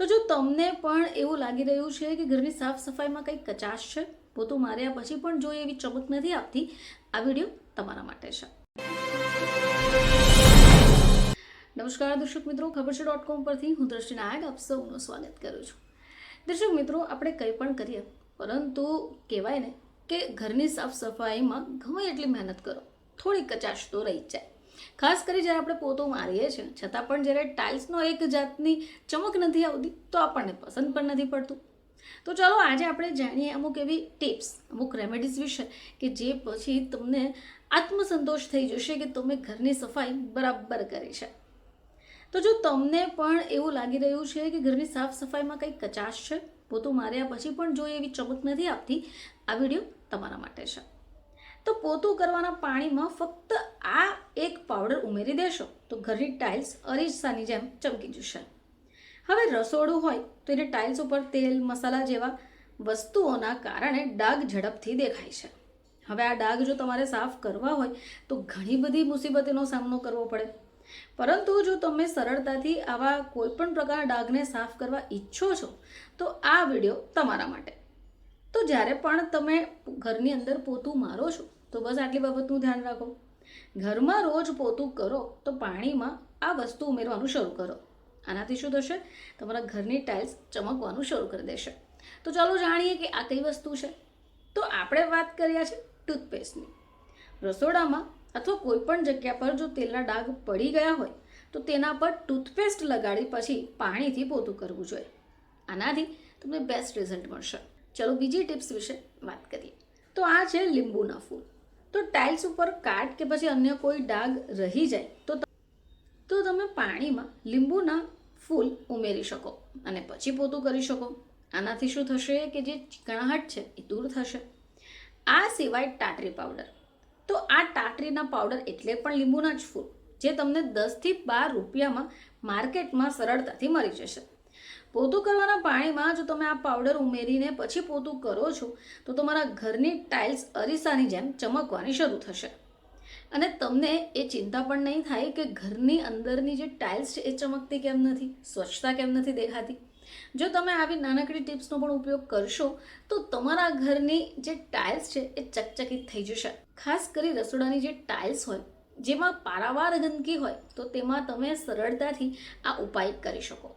તો જો તમને પણ એવું લાગી રહ્યું છે કે ઘરની સાફ સફાઈમાં કંઈક કચાશ છે પોતું માર્યા પછી પણ જો એવી ચમક નથી આપતી, આ વીડિયો તમારા માટે છે. નમસ્કાર દર્શક મિત્રો, ખબર છે ડોટ કોમ પરથી હું દ્રષ્ટિ નાયક આપ સૌનું સ્વાગત કરું છું. દર્શક મિત્રો, આપણે કંઈ પણ કરીએ, પરંતુ કહેવાય ને કે ઘરની સાફ સફાઈમાં ગમે એટલી મહેનત કરો, થોડી કચાશ તો રહી જાય. ખાસ કરી જ્યારે આપણે પોતો મારીએ છીએ, છતાં પણ જ્યારે ટાઇલ્સનો એક જાતની ચમક નથી આવતી, તો આપણને પસંદ પણ નથી પડતું. તો ચાલો આજે આપણે જાણીએ અમુક એવી ટિપ્સ, અમુક રેમેડીઝ વિશે કે જે પછી તમને આત્મસંતોષ થઈ જશે કે તમે ઘરની સફાઈ બરાબર કરી છે. તો જો તમને પણ એવું લાગી રહ્યું છે કે ઘરની સાફ સફાઈમાં કંઈક કચાશ છે, પોતું માર્યા પછી પણ જો એવી ચમક નથી આપતી, આ વીડિયો તમારા માટે છે. તો પોતું કરવાના પાણીમાં ફક્ત આ એક પાવડર ઉમેરી દેશો તો ઘરની ટાઇલ્સ અરીસાની જેમ ચમકી જશે. હવે રસોડું હોય તો એને ટાઇલ્સ ઉપર તેલ, મસાલા જેવા વસ્તુઓના કારણે ડાઘ ઝડપથી દેખાય છે. હવે આ ડાઘ જો તમારે સાફ કરવા હોય તો ઘણી બધી મુસીબતોનો સામનો કરવો પડે. પરંતુ જો તમે સરળતાથી આવા કોઈપણ પ્રકારના ડાઘને સાફ કરવા ઈચ્છો છો, તો આ વીડિયો તમારા માટે. તો જ્યારે પણ તમે ઘરની અંદર પોતું મારો છો, તો બસ આટલી બાબતનું ધ્યાન રાખો. ઘરમાં રોજ પોતું કરો તો પાણીમાં આ વસ્તુ ઉમેરવાનું શરૂ કરો. આનાથી શું થશે? તમારા ઘરની ટાઇલ્સ ચમકવાનું શરૂ કરી દેશે. તો ચાલો જાણીએ કે આ કઈ વસ્તુ છે? તો આપણે વાત કર્યા છે ટૂથપેસ્ટની. રસોડામાં અથવા કોઈ પણ જગ્યા પર જો તેલના ડાઘ પડી ગયા હોય, તો તેના પર ટૂથપેસ્ટ લગાડી પછી પાણીથી પોતું કરવું જોઈએ. આનાથી તમને બેસ્ટ રિઝલ્ટ મળશે. ચલો બીજી ટિપ્સ વિશે વાત કરીએ. તો આ છે લીંબુના ફૂલ. તો ટાઇલ્સ ઉપર કાટ કે પછી અન્ય કોઈ ડાઘ રહી જાય તો તો તમે પાણીમાં લીંબુના ફૂલ ઉમેરી શકો અને પછી પોતું કરી શકો. આનાથી શું થશે કે જે ચીકણાહટ છે એ દૂર થશે. આ સિવાય ટાટરી પાવડર. તો આ ટાટરીના પાવડર એટલે પણ લીંબુના જ ફૂલ, જે તમને દસથી બાર રૂપિયામાં માર્કેટમાં સરળતાથી મળી જશે. પોતું કરવાના પાણીમાં જો તમે આ પાવડર ઉમેરીને પછી પોતું કરો છો, તો તમારા ઘરની ટાઇલ્સ અરીસાની જેમ ચમકવાની શરૂ થશે. અને તમને એ ચિંતા પણ નહીં થાય કે ઘરની અંદરની જે ટાઇલ્સ છે એ ચમકતી કેમ નથી, સ્વચ્છતા કેમ નથી દેખાતી? જો તમે આવી નાનકડી ટિપ્સનો પણ ઉપયોગ કરશો, તો તમારા ઘરની જે ટાઇલ્સ છે એ ચકચકિત થઈ જશે. ખાસ કરી રસોડાની જે ટાઇલ્સ હોય, જેમાં પારાવાર ગંદકી હોય, તો તેમાં તમે સરળતાથી આ ઉપાય કરી શકો.